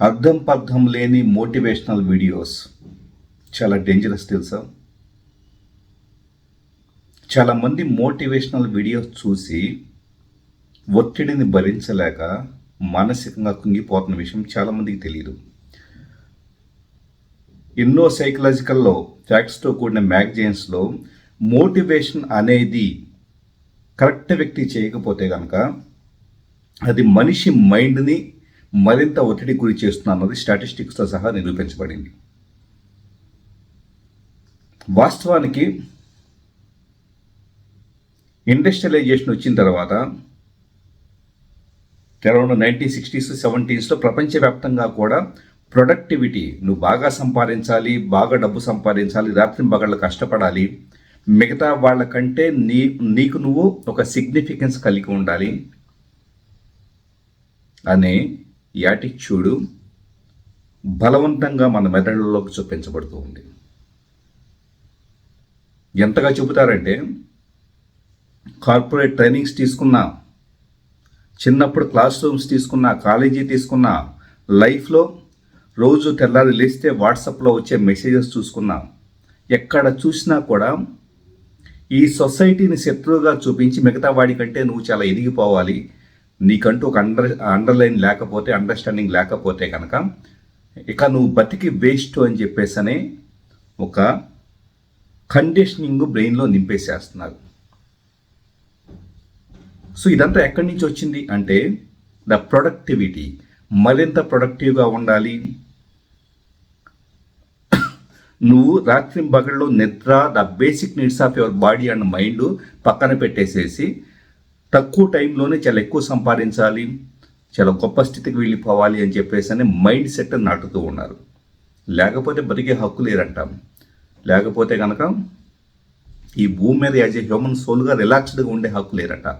అర్థం పర్థం లేని మోటివేషనల్ వీడియోస్ చాలా డేంజరస్ తెలుసా? చాలామంది మోటివేషనల్ వీడియోస్ చూసి ఒత్తిడిని భరించలేక మానసికంగా కుంగిపోతున్న విషయం చాలామందికి తెలియదు ఎన్నో సైకలాజికల్లో ఫ్యాక్ట్స్తో కూడిన మ్యాగజైన్స్లో మోటివేషన్ అనేది కరెక్ట్ వ్యక్తి చేయకపోతే కనుక అది మనిషి మైండ్ని మరింత ఒత్తిడి గురి చేస్తుంది అన్నది స్టాటిస్టిక్స్తో సహా నిరూపించబడింది. వాస్తవానికి ఇండస్ట్రియలైజేషన్ వచ్చిన తర్వాత అరౌండ్ నైన్టీన్ సిక్స్టీస్ సెవెంటీన్స్లో ప్రపంచవ్యాప్తంగా కూడా ప్రొడక్టివిటీ నువ్వు బాగా సంపాదించాలి బాగా డబ్బు సంపాదించాలి రాత్రి పగళ్ళు కష్టపడాలి మిగతా వాళ్ళకంటే నీ నీకు నువ్వు ఒక సిగ్నిఫికెన్స్ కలిగి ఉండాలి అనే యాటిట్యూడు బలవంతంగా మన మెదడులోకి చూపించబడుతూ ఉంది. ఎంతగా చెబుతారంటే కార్పొరేట్ ట్రైనింగ్స్ తీసుకున్నా చిన్నప్పుడు క్లాస్ రూమ్స్ తీసుకున్నా కాలేజీ తీసుకున్నా లైఫ్లో రోజు తెల్లారి లేస్తే వాట్సాప్లో వచ్చే మెసేజెస్ చూసుకున్నా ఎక్కడ చూసినా కూడా ఈ సొసైటీని శత్రువుగా చూపించి మిగతా వాడికంటే నువ్వు చాలా ఎదిగిపోవాలి నీకంటూ ఒక అండర్ అండర్లైన్ లేకపోతే అండర్స్టాండింగ్ లేకపోతే కనుక ఇక నువ్వు బతికి వేస్ట్ అని చెప్పేసనే ఒక కండిషనింగ్ బ్రెయిన్లో నింపేసేస్తున్నారు. సో ఇదంతా ఎక్కడి నుంచి వచ్చింది? అంటే ద ప్రొడక్టివిటీ మరింత ప్రొడక్టివ్గా ఉండాలి. నువ్వు రాత్రి బగళ్ళు నిద్ర the basic needs of your body and mind పక్కన పెట్టేసేసి తక్కువ టైంలోనే చాలా ఎక్కువ సంపాదించాలి చాలా గొప్ప స్థితికి వెళ్ళిపోవాలి అని చెప్పేసి అని మైండ్ సెట్ నాటుతూ ఉన్నారు. లేకపోతే బతికే హక్కు లేదంటాం. లేకపోతే కనుక ఈ భూమి మీద యాజ్ ఏ హ్యూమన్ సోల్గా రిలాక్స్డ్గా ఉండే హక్కు లేరట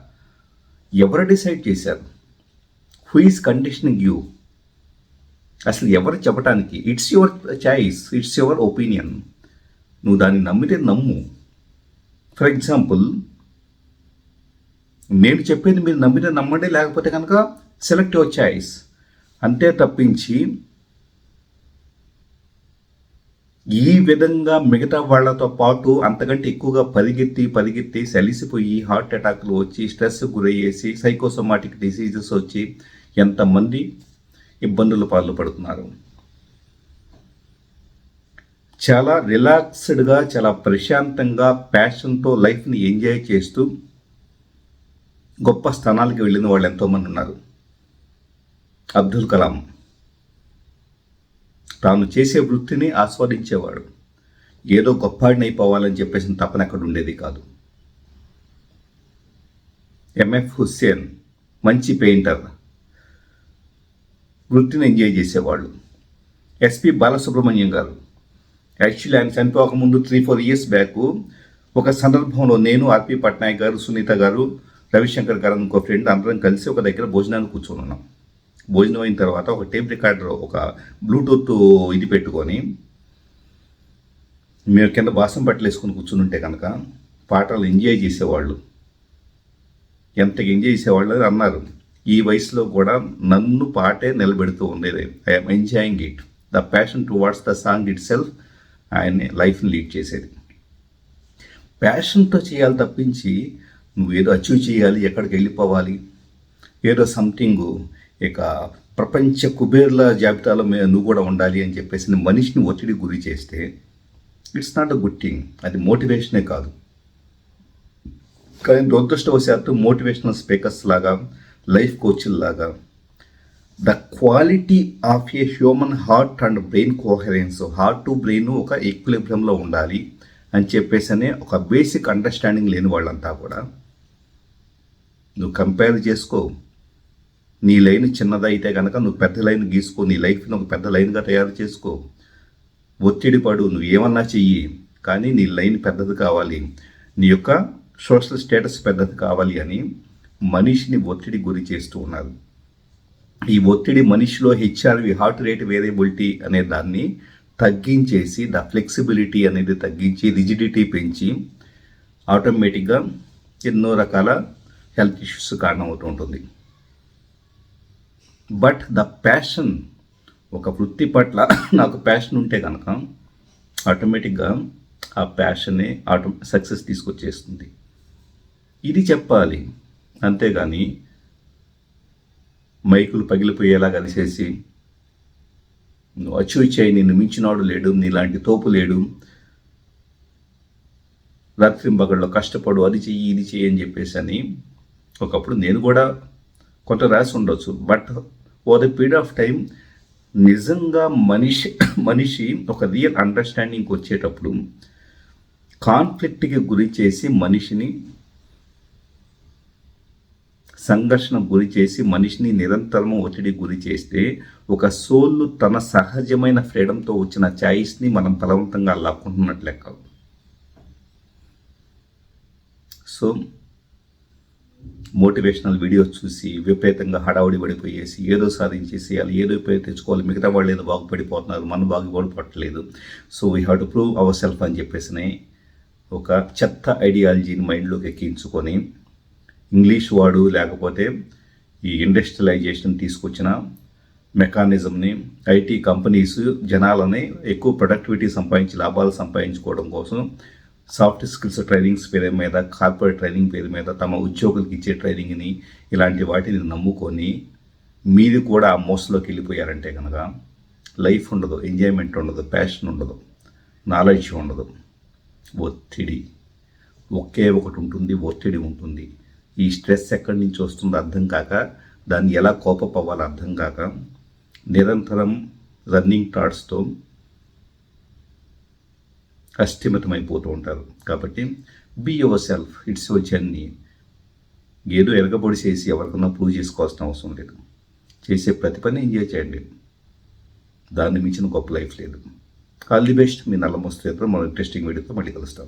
ఎవరు డిసైడ్ చేశారు? హూ ఈస్ కండిషనింగ్ యూ అసలు ఎవరు చెప్పడానికి it's your choice it's your opinion నువ్వు దాన్ని నమ్మితే నమ్ము. ఫర్ ఎగ్జాంపుల్ నేను చెప్పేది మీరు నమ్మితే నమ్మండి లేకపోతే కనుక సెలెక్ట్ యువర్ చాయిస్ అంతే తప్పించి ఈ విధంగా మిగతా వాళ్ళతో పాటు అంతకంటే ఎక్కువగా పరిగెత్తి పరిగెత్తి సలిసిపోయి హార్ట్ అటాక్లు వచ్చి స్ట్రెస్ గురయ్యేసి సైకోసోమాటిక్ డిసీజెస్ వచ్చి ఎంతమంది ఇబ్బందుల పాలు పడుతున్నారు. చాలా రిలాక్స్డ్గా చాలా ప్రశాంతంగా ప్యాషన్తో లైఫ్ని ఎంజాయ్ చేస్తూ గొప్ప స్థానాలకి వెళ్ళిన వాళ్ళు ఎంతోమంది ఉన్నారు. అబ్దుల్ కలాం. తాను చేసే వృత్తిని ఆస్వాదించేవాడు. ఏదో గొప్పాడిని అయిపోవాలని చెప్పేసి తపన అక్కడ ఉండేది కాదు. ఎంఎఫ్ హుస్సేన్ మంచి పెయింటర్. వృత్తిని ఎంజాయ్ చేసేవాళ్ళు. ఎస్పి బాలసుబ్రహ్మణ్యం గారు. యాక్చువల్లీ ఆయన చనిపోకముందు త్రీ ఫోర్ ఇయర్స్ బ్యాక్ ఒక సందర్భంలో నేను ఆర్పి పట్నాయక్ గారు సునీత గారు రవిశంకర్ గారు ఇంకో ఫ్రెండ్ అందరం కలిసి ఒక దగ్గర భోజనానికి కూర్చొని ఉన్నాం. భోజనం అయిన తర్వాత ఒక టేప్ రికార్డర్ ఒక బ్లూటూత్ ఇది పెట్టుకొని మేము కింద బాసం బట్టలు వేసుకొని కూర్చుని ఉంటే కనుక పాటలు ఎంజాయ్ చేసేవాళ్ళు. ఎంత ఎంజాయ్ చేసేవాళ్ళు అని అన్నారు. ఈ వయసులో కూడా నన్ను పాటే నిలబెడుతూ ఉండేది. I'm enjoying it the passion towards the song itself ఆయన్ని లైఫ్ని లీడ్ చేసేది. ప్యాషన్తో చేయాలి తప్పించి నువ్వు ఏదో అచీవ్ చేయాలి ఎక్కడికి వెళ్ళిపోవాలి ఏదో సంథింగ్ ఇక ప్రపంచ కుబేర్ల జాబితాలో నువ్వు కూడా ఉండాలి అని చెప్పేసి మనిషిని ఒత్తిడి గురి చేస్తే it's not a good thing అది మోటివేషనే కాదు. కానీ దురదృష్టవశాత్తు మోటివేషనల్ స్పీకర్స్ లాగా life కోచ్లాగా the quality of a human heart and brain coherence heart to brain ఒక ఈక్విలిబ్రియంలో ఉండాలి అని చెప్పేసి అనే ఒక బేసిక్ అండర్స్టాండింగ్ లేని వాళ్ళంతా కూడా నువ్వు కంపేర్ చేసుకో. నీ లైన్ చిన్నదైతే కనుక నువ్వు పెద్ద లైన్ గీసుకో నీ లైఫ్ని ఒక పెద్ద లైన్గా తయారు చేసుకో. ఒత్తిడి పడు నువ్వు ఏమన్నా చెయ్యి కానీ నీ లైన్ పెద్దది కావాలి. నీ యొక్క సోషల్ స్టేటస్ పెద్దది కావాలి అని మనిషిని ఒత్తిడి గురి చేస్తూ ఉన్నారు. ఈ ఒత్తిడి మనిషిలో హెచ్ఆర్వి హార్ట్ రేట్ వేరియబిలిటీ అనే దాన్ని తగ్గించేసి ద ఫ్లెక్సిబిలిటీ అనేది తగ్గించి రిజిడిటీ పెంచి ఆటోమేటిక్గా ఎన్నో రకాల హెల్త్ ఇష్యూస్ కారణమవుతూ ఉంటుంది. బట్ ద ప్యాషన్ ఒక వృత్తి పట్ల నాకు ప్యాషన్ ఉంటే కనుక ఆటోమేటిక్గా ఆ ప్యాషనే ఆటో సక్సెస్ తీసుకొచ్చేస్తుంది. ఇది చెప్పాలి. అంతేగాని మైకులు పగిలిపోయేలా కలిసేసి నువ్వు అచీవ్ నిన్ను మించినాడు లేడు నీలాంటి తోపు లేడు. రాత్రింబగళ్ళు కష్టపడు అది చెయ్యి ఇది చెయ్యి అని చెప్పేసి అని ఒకప్పుడు నేను కూడా కొంత రాసి ఉండొచ్చు. But oh the period of time నిజంగా మనిషి మనిషి ఒక రియల్ అండర్స్టాండింగ్కి వచ్చేటప్పుడు కాన్ఫ్లిక్ట్కి గురి చేసి మనిషిని సంఘర్షణ గురి చేసి మనిషిని నిరంతరము ఒత్తిడికి గురి చేస్తే ఒక సోల్ తన సహజమైన ఫ్రీడంతో వచ్చిన ఛాయిస్ని మనం బలవంతంగా లాక్కుంటున్నట్లు లెక్క. సో మోటివేషనల్ వీడియోస్ చూసి విపరీతంగా హడావుడి పడిపోయేసి ఏదో సాధించేసి వాళ్ళు ఏదో పేరు తెచ్చుకోవాలి మిగతా వాళ్ళు ఏదో బాగుపడిపోతున్నారు మనం బాగుపడిపోవట్లేదు so we have to prove ourself అని చెప్పేసి ఒక చెత్త ఐడియాలజీని మైండ్లోకి ఎక్కించుకొని ఇంగ్లీష్ వాడు లేకపోతే ఈ ఇండస్ట్రియలైజేషన్ తీసుకొచ్చిన మెకానిజంని ఐటీ కంపెనీస్ జనాలని ఎక్కువ ప్రొడక్టివిటీ సంపాదించి లాభాలు సంపాదించుకోవడం కోసం సాఫ్ట్ స్కిల్స్ ట్రైనింగ్స్ పేరు మీద కార్పొరేట్ ట్రైనింగ్ పేరు మీద తమ ఉద్యోగులకు ఇచ్చే ట్రైనింగ్ని ఇలాంటి వాటిని నమ్ముకొని మీది కూడా ఆ మోసలోకి వెళ్ళిపోయారంటే కనుక లైఫ్ ఉండదు ఎంజాయ్మెంట్ ఉండదు ప్యాషన్ ఉండదు నాలెడ్జ్ ఉండదు. ఒత్తిడి. ఒకే ఒకటి ఉంటుంది ఒత్తిడి ఉంటుంది. ఈ స్ట్రెస్ ఎక్కడి నుంచి వస్తుందో అర్థం కాక దాన్ని ఎలా కోపం అవ్వాలో అర్థం కాక నిరంతరం రన్నింగ్ థాట్స్తో అస్థిమితమైపోతూ ఉంటారు కాబట్టి be yourself it's your journey ఏదో ఎరగబడి చేసి ఎవరికన్నా ప్రూవ్ చేసుకోవాల్సిన అవసరం లేదు. చేసే ప్రతి పని ఎంజాయ్ చేయండి. దాన్ని మించిన గొప్ప లైఫ్ లేదు. ఆల్ ది బెస్ట్ మీ నల్ల మస్తు మనం ఇంట్రెస్టింగ్ వీడియోతో మళ్ళీ కలుస్తాం.